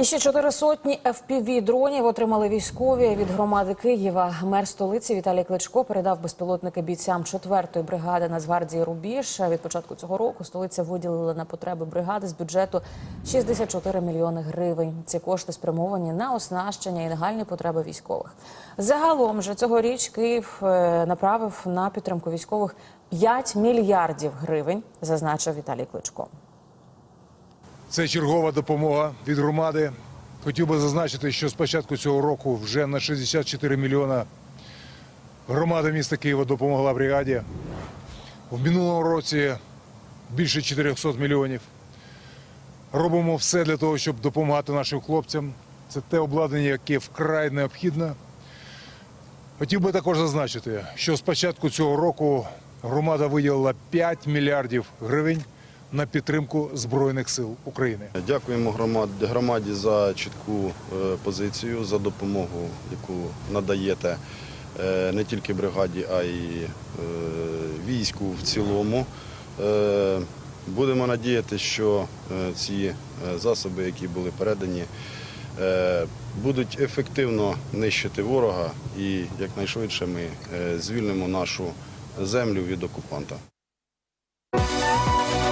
І ще чотири сотні fpv дронів отримали військові від громади Києва. Мер столиці Віталій Кличко передав безпілотники бійцям 4-ї бригади Нацгвардії Рубіж. Від початку цього року столиця виділила на потреби бригади з бюджету 64 мільйони гривень. Ці кошти спрямовані на оснащення і нагальні потреби військових. Загалом же цьогоріч Київ е, направив на підтримку військових 5 мільярдів гривень, зазначив Віталій Кличко. Це чергова допомога від громади. Хотів би зазначити, що з початку цього року вже на 64 мільйона громада міста Києва допомогла бригаді. В минулому році більше 400 мільйонів. Робимо все для того, щоб допомагати нашим хлопцям. Це те обладнання, яке вкрай необхідне. Хотів би також зазначити, що з початку цього року громада виділила 5 мільярдів гривень на підтримку Збройних сил України. Дякуємо громаді за чітку е, позицію, за допомогу, яку надаєте е, не тільки бригаді, а й е, війську в цілому. Будемо надіятися, що ці засоби, які були передані, будуть ефективно нищити ворога і якнайшвидше ми звільнимо нашу землю від окупанта.